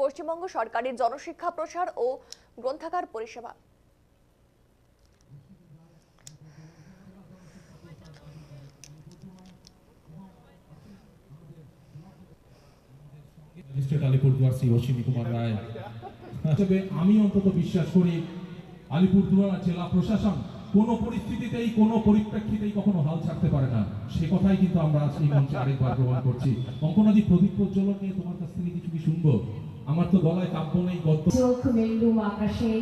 পশ্চিমবঙ্গ সরকারের জনশিক্ষা প্রসার ও গ্রন্থাগার পরিষেবা। আমি অন্তত বিশ্বাস করি আলিপুরদুয়ার জেলা প্রশাসন কোনো পরিস্থিতিতেই, কোনো পরিপ্রেক্ষিতেই কখনো হাল ছাড়তে পারে না। সে কথাই কিন্তু আমরা আজ এই মঞ্চে আরেকবার প্রমাণ করছি। অঙ্কনাদি প্রদীপ প্রজ্বলন নিয়ে তোমার কাছ থেকে কিছু কি শুনব? আমার তো গলায় কাব্য নেই গত চোখ মেলুম আকাশে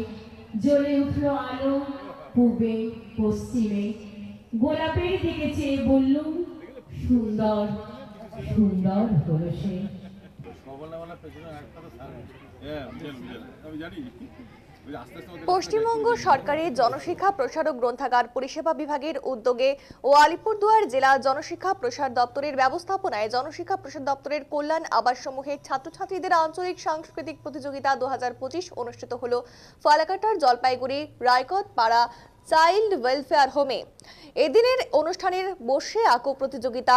জ্বলে উঠল আলো পূবে পশ্চিমে। গোলাপের দিকে চেয়ে বললুম সুন্দর সুন্দর হলো সে। পশ্চিমবঙ্গ সরকারের জনশিক্ষা প্রসার ও গ্রন্থাগার পরিষেবা বিভাগের উদ্যোগে ও আলিপুরদুয়ার জেলা জনশিক্ষা প্রসার দপ্তরের ব্যবস্থাপনায় জনশিক্ষা প্রসার দপ্তরের কল্যাণ আবাসসমূহের ছাত্রছাত্রীদের আঞ্চলিক সাংস্কৃতিক প্রতিযোগিতা দু হাজার পঁচিশ অনুষ্ঠিত হল ফালাকাটার জলপাইগুড়ি রায়কট পাড়া চাইল্ড ওয়েলফেয়ার হোমে। এদিনের অনুষ্ঠানের বসে আঁকো প্রতিযোগিতা,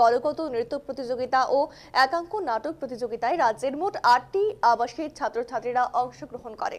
দলগত নৃত্য প্রতিযোগিতা ও একাঙ্ক নাটক প্রতিযোগিতায় রাজ্যের মোট আটটি আবাসের ছাত্রছাত্রীরা অংশগ্রহণ করে।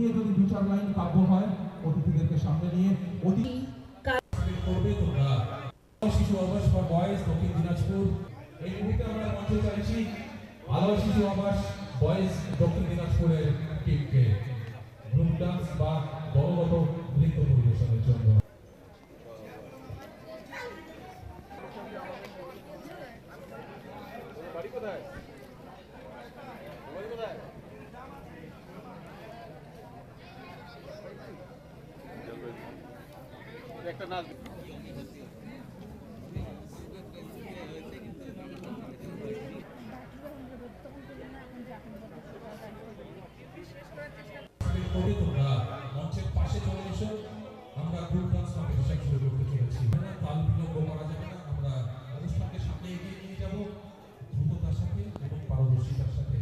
নিয়ে যদি দু চার লাইন কাব্য হয় অতিথিদেরকে সামনে নিয়ে অতিথি করবে তোমরা। শিশু আবাস বা বয়েজ দক্ষিণ দিনাজপুর। এই মুহূর্তে আমরা মঞ্চে চাইছি আলো শিশু আবাস বয়েজ দক্ষিণ দিনাজপুরের টিমকে। গ্রুপ ডান্স বা দলগত নৃত্য পরিবেশনের জন্য। কোথায়? কোথায়? একটা নাচ এগিয়ে নিয়ে যাব। দ্রুততার সাথে এবং পারদর্শিতার সাথে।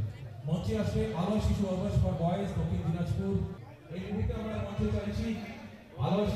মঞ্চে আসবে আলো শিশু আবাস ফর বয়েজ দক্ষিণ দিনাজপুর। এই মুহূর্তে আমরা মঞ্চে চাইছি আলো